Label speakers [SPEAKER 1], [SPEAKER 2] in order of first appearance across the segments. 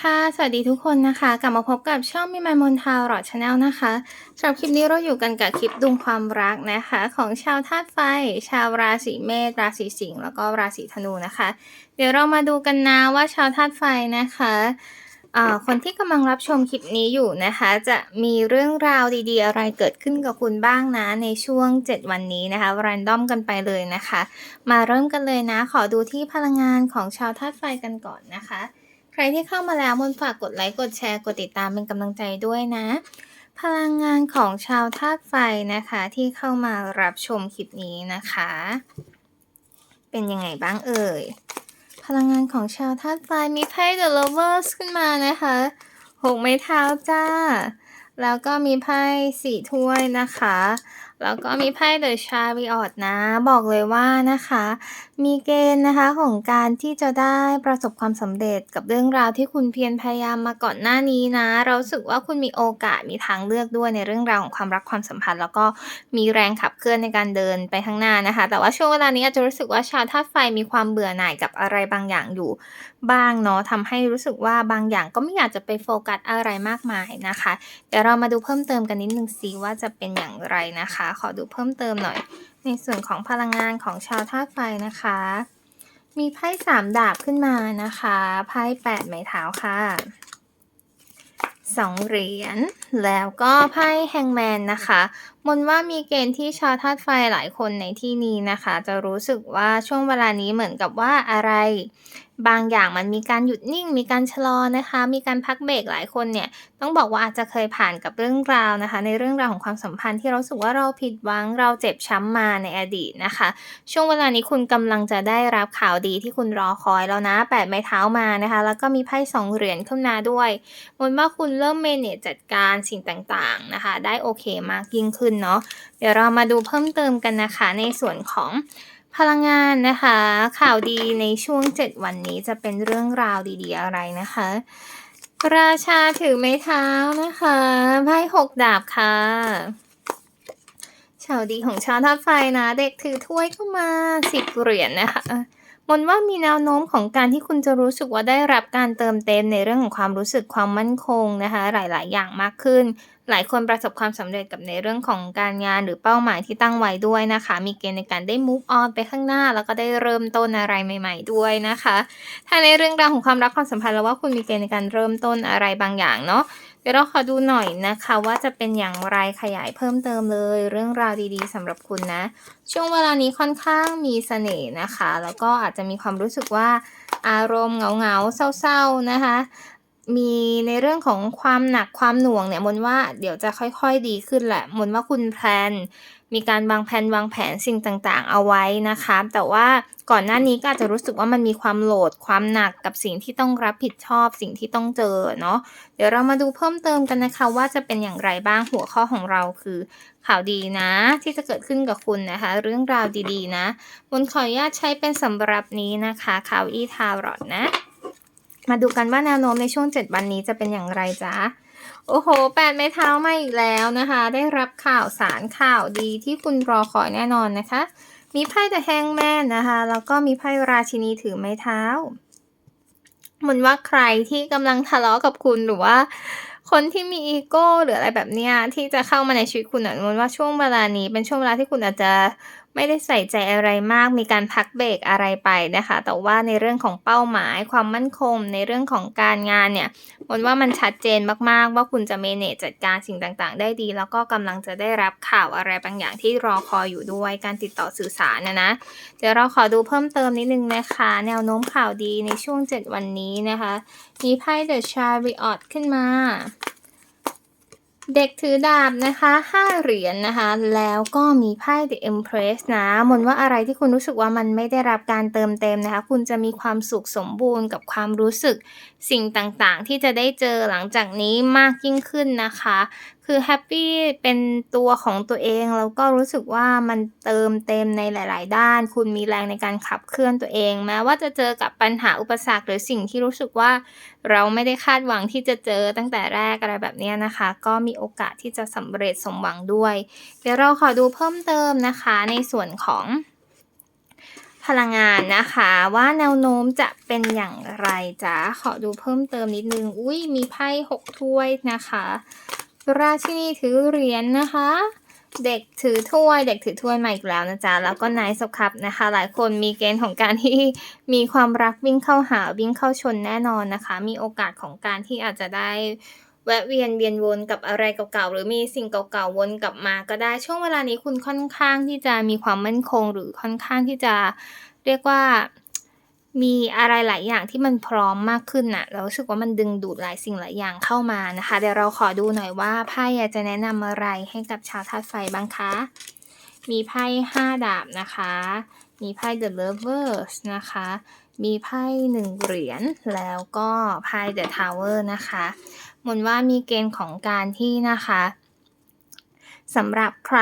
[SPEAKER 1] ค่ะ สวัสดีทุกคนนะคะ กลับมาพบกับช่องมิมายมนทาวหรอชาแนลนะคะสำหรับคลิปนี้เราอยู่กันกับคลิปดวงความรักนะคะ ของชาวธาตุไฟ ชาวราศีเมษราศีสิงห์แล้วก็ราศีธนูนะคะ เดี๋ยวเรามาดูกันนะว่าชาวธาตุไฟนะคะคนที่กำลังรับชมคลิปนี้อยู่นะคะ จะมีเรื่องราวดีๆ อะไรเกิดขึ้นกับคุณบ้างนะ ในช่วง 7 วันนี้นะคะรันดอมกันไปเลยนะคะ มาเริ่มกันเลยนะ ขอดูที่พลังงานของชาวธาตุไฟกันก่อนนะคะ รที่เข้ามาแล้วมนฝากกดไลค์กดแชร์กดติดตามเป็นกำลังใจด้วยนะ พลังงานของชาวธาตุไฟนะคะที่เข้ามารับชมคลิปนี้นะคะ เป็นยังไงบ้างเอ่ยพลังงานของชาวธาตุไฟมีไพ่ The Lovers ขึ้นมานะคะหกไม้เท้าจ้า แล้วก็มีไพ่สี่ถ้วยนะคะ แล้วก็มีไพ่ The Chariot นะ บอกเลยว่านะคะ มีเกณฑ์นะคะของการที่จะได้ประสบความสำเร็จกับเรื่องราวที่คุณเพียรพยายามมาก่อนหน้านี้นะ เราสึกว่าคุณมีโอกาสมีทางเลือกด้วยในเรื่องราวของความรักความสัมพันธ์ แล้วก็มีแรงขับเคลื่อนในการเดินไปข้างหน้านะคะ แต่ว่าช่วงเวลานี้อาจจะรู้สึกว่าชาวธาตุไฟมีความเบื่อหน่ายกับอะไรบางอย่างอยู่บ้างเนาะทำให้รู้สึกว่าบางอย่างก็ไม่อยากจะไปโฟกัสอะไรมากมายนะคะเดี๋ยวเรามาดูเพิ่มเติมกันนิดนึงสิว่าจะเป็นอย่างไรนะคะขอดูเพิ่มเติมหน่อย ในส่วนของพลังงานของชาวธาตุไฟนะคะ มีไพ่สามดาบขึ้นมานะคะไพ่แปดไม้เท้าค่ะสองเหรียญแล้วก็ไพ่แฮงแมนนะคะ มนว่ามีเกณฑ์ที่ชาวธาตุไฟหลายคนในที่นี้นะคะ จะรู้สึกว่าช่วงเวลานี้เหมือนกับว่าอะไร บางอย่างมันมีการหยุดนิ่ง มีการชะลอนะคะ มีการพักเบรกหลายคนเนี่ย ต้องบอกว่าอาจจะเคยผ่านกับเรื่องราวนะคะ ในเรื่องราวของความสัมพันธ์ที่เราสึกว่าเราผิดหวังเราเจ็บช้ำมาในอดีตนะคะ ช่วงเวลานี้คุณกำลังจะได้รับข่าวดีที่คุณรอคอยแล้วนะแปดไม้เท้ามานะคะ แล้วก็มีไพ่สองเหรียญขึ้นมาด้วยมนว่าคุณเริ่มเมเนจจัดการสิ่งต่างๆนะคะ ได้โอเคมากยิ่งขึ้นเนาะเดี๋ยวเรามาดูเพิ่มเติมกันนะคะ ในส่วนของพลังงานนะคะ ข่าวดีในช่วง 7 วันนี้จะเป็นเรื่องราวดีๆ อะไรนะคะ ราชาถือไม้เท้านะคะไพ่หกดาบค่ะข่าวดีของชาวธาตุไฟนะ เด็กถือถ้วยเข้ามาสิบเหรียญนะคะ มนว่ามีแนวโน้มของการที่คุณจะรู้สึกว่าได้รับการเติมเต็มในเรื่องของความรู้สึกความมั่นคงนะคะ หลาย ๆ อย่างมากขึ้น หลายคนประสบความสำเร็จกับในเรื่องของการงานหรือเป้าหมายที่ตั้งไว้ด้วยนะคะ มีเกณฑ์ในการได้ move on ไปข้างหน้า แล้วก็ได้เริ่มต้นอะไรใหม่ ๆ ด้วยนะคะ ถ้าในเรื่องราวของความรักความสัมพันธ์แล้วว่าคุณมีเกณฑ์ในการเริ่มต้นอะไรบางอย่างเนาะ ดี๋ยวเราขอดูหน่อยนะคะว่าจะเป็นอย่างไรขยายเพิ่มเติมเลย เรื่องราวดีๆสำหรับคุณนะ ช่วงเวลานี้ค่อนข้างมีเสน่ห์นะคะ แล้วก็อาจจะมีความรู้สึกว่าอารมณ์เหงาๆเศร้าๆนะคะ มีในเรื่องของความหนักความหน่วงเนี่ยมนว่าเดี๋ยวจะค่อยๆดีขึ้นแหละมนว่าคุณแพลนมีการวางแผนวางแผนสิ่งต่างๆ เอาไว้นะคะ แต่ว่าก่อนหน้านี้ก็อาจจะรู้สึกว่ามันมีความโหลดความหนักกับสิ่งที่ต้องรับผิดชอบ สิ่งที่ต้องเจอเนาะเดี๋ยวเรามาดูเพิ่มเติมกันนะคะ ว่าจะเป็นอย่างไรบ้างหัวข้อของเราคือ ข่าวดีนะ ที่จะเกิดขึ้นกับคุณนะคะ เรื่องราวดีๆ นะมนขออนุญาตใช้เป็นสำหรับนี้นะคะข่าวอีทาวรอดนะ มาดูกันว่าแนวโน้มในช่วง 7 วันนี้จะเป็นอย่างไรจ๊ะ โอ้โห แปดไม้เท้ามาอีกแล้วนะคะ ได้รับข่าวสารข่าวดีที่คุณรอคอยแน่นอนนะคะ มีไพ่ The Hangman นะคะ แล้วก็มีไพ่ราชินีถือไม้เท้าเหมือนว่าใครที่กำลังทะเลาะกับคุณหรือว่า คนที่มีอีโก้หรืออะไรแบบเนี้ยที่จะเข้ามาในชีวิตคุณอะมันว่าช่วงเวลานี้เป็นช่วงเวลาที่คุณอาจจะไม่ได้ใส่ใจอะไรมาก มีการพักเบรกอะไรไปนะคะ แต่ว่าในเรื่องของเป้าหมาย ความมั่นคง ในเรื่องของการงานเนี่ยมนว่ามันชัดเจนมากๆ ว่าคุณจะเมเนจจัดการสิ่งต่างๆ ได้ดี แล้วก็กำลังจะได้รับข่าวอะไรบางอย่างที่รอคอยอยู่ด้วยการติดต่อสื่อสารนะนะ เดี๋ยวเราขอดูเพิ่มเติมนิดนึงนะคะ แนวโน้มข่าวดีในช่วง 7 วันนี้นะคะ มีไพ่ The Chariot ขึ้นมา เด็กถือดาบนะคะห้าเหรียญนนะคะ แล้วก็มีไพ่ The Empress นะมนว่าอะไรที่คุณรู้สึกว่ามันไม่ได้รับการเติมเต็มนะคะ คุณจะมีความสุขสมบูรณ์กับความรู้สึกสิ่งต่างๆ ที่จะได้เจอหลังจากนี้มากยิ่งขึ้นนะคะ คือแฮปปี้เป็นตัวของตัวเอง แล้วก็รู้สึกว่ามันเติมเต็มในหลาย ๆ ด้าน คุณมีแรงในการขับเคลื่อนตัวเอง แม้ว่าจะเจอกับปัญหาอุปสรรคหรือสิ่งที่รู้สึกว่า เราไม่ได้คาดหวังที่จะเจอตั้งแต่แรกอะไรแบบนี้นะคะ ก็มีโอกาสที่จะสำเร็จสมหวังด้วย เดี๋ยวเราขอดูเพิ่มเติมนะคะในส่วนของพลังงานนะคะว่าแนวโน้มจะเป็นอย่างไรจ๊ะขอดูเพิ่มเติมนิดนึง อุ้ยมีไพ่หกถ้วยนะคะ ราชินีถือเหรียญนะคะ เด็กถือถ้วย เด็กถือถ้วยมาอีกแล้วนะจ๊ะ แล้วก็นายสครับนะคะ หลายคนมีเกณฑ์ของการที่มีความรักวิ่งเข้าหาวิ่งเข้าชนแน่นอนนะคะ มีโอกาสของการที่อาจจะได้แวะเวียนเวียนวนกับอะไรเก่าๆ หรือมีสิ่งเก่าๆ วนกลับมาก็ได้ช่วงเวลานี้คุณค่อนข้างที่จะมีความมั่นคงหรือค่อนข้างที่จะเรียกว่า มีอะไรหลายอย่างที่มันพร้อมมากขึ้นน่ะเรารู้สึกว่ามันดึงดูดหลายสิ่งหลายอย่างเข้ามานะคะ เดี๋ยวเราขอดูหน่อยว่าไพ่จะแนะนำอะไรให้กับชาวธาตุไฟบ้างคะ มีไพ่ห้าดาบนะคะ มีไพ่ The Lovers นะคะ มีไพ่หนึ่งเหรียญแล้วก็ไพ่ The Tower นะคะมนว่ามีเกณฑ์ของการที่นะคะ สำหรับใคร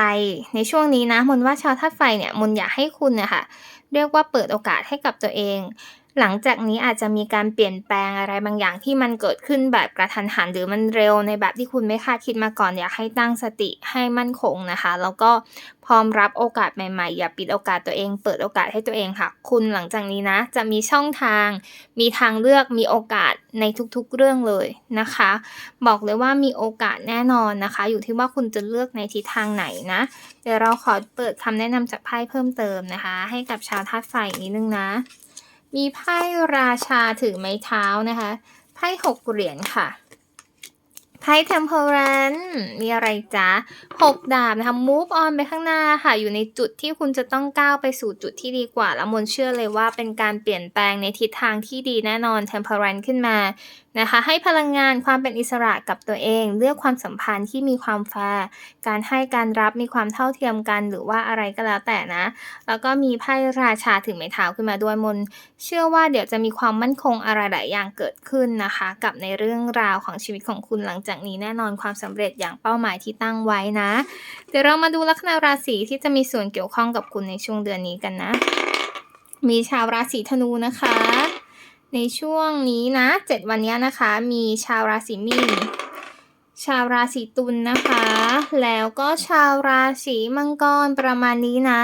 [SPEAKER 1] ในช่วงนี้นะมนว่าชาวธาตุไฟเนี่ยมนอยากให้คุณเนี่ยค่ะเรียกว่าเปิดโอกาสให้กับตัวเอง หลังจากนี้อาจจะมีการเปลี่ยนแปลงอะไรบางอย่างที่มันเกิดขึ้นแบบกระทันหันหรือมันเร็วในแบบที่คุณไม่คาดคิดมาก่อนอยากให้ตั้งสติให้มั่นคงนะคะ แล้วก็พร้อมรับโอกาสใหม่ๆ อย่าปิดโอกาสตัวเอง เปิดโอกาสให้ตัวเองค่ะ คุณหลังจากนี้นะ จะมีช่องทาง มีทางเลือกมีโอกาสในทุกๆเรื่องเลยนะคะ บอกเลยว่ามีโอกาสแน่นอนนะคะ อยู่ที่ว่าคุณจะเลือกในทิศทางไหนนะเดี๋ยวเราขอเปิดคำแนะนำจากไพ่เพิ่มเติมนะคะ ให้กับชาวธาตุไฟนิดนึงนะ มีไพ่ราชาถือไม้เท้านะคะ ไพ่หกเหรียญค่ะไพ่เทมเพลรันมีอะไรจ๊ะหกดาบนะคะ move on ไปข้างหน้าค่ะ อยู่ในจุดที่คุณจะต้องก้าวไปสู่จุดที่ดีกว่า แล้วมนเชื่อเลยว่าเป็นการเปลี่ยนแปลงในทิศทางที่ดีแน่นอนเทมเพลรันขึ้นมา นะคะให้พลังงานความเป็นอิสระกับตัวเอง เลือกความสัมพันธ์ที่มีความแฟร์การให้การรับมีความเท่าเทียมกันหรือว่าอะไรก็แล้วแต่นะ แล้วก็มีไพ่ราชาถึงไม้เท้าขึ้นมาด้วยมน เชื่อว่าเดี๋ยวจะมีความมั่นคงอะไรหลายอย่างเกิดขึ้นนะคะ กับในเรื่องราวของชีวิตของคุณหลังจากนี้แน่นอนความสำเร็จอย่างเป้าหมายที่ตั้งไว้นะ เดี๋ยวเรามาดูลัคนาราศีที่จะมีส่วนเกี่ยวข้องกับคุณในช่วงเดือนนี้กันนะ มีชาวราศีธนูนะคะ ในช่วงนี้นะเจ็ดวันนี้นะคะ มีชาวราศีมีนชาวราศีตุลนะคะ แล้วก็ชาวราศีมังกรประมาณนี้นะ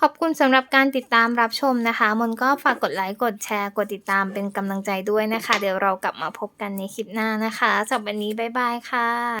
[SPEAKER 1] ขอบคุณสำหรับการติดตามรับชมนะคะ มนก็ฝากกดไลค์ กดแชร์ กดติดตามเป็นกำลังใจด้วยนะคะ เดี๋ยวเรากลับมาพบกันในคลิปหน้านะคะสำหรับวันนี้ บ๊ายบายค่ะ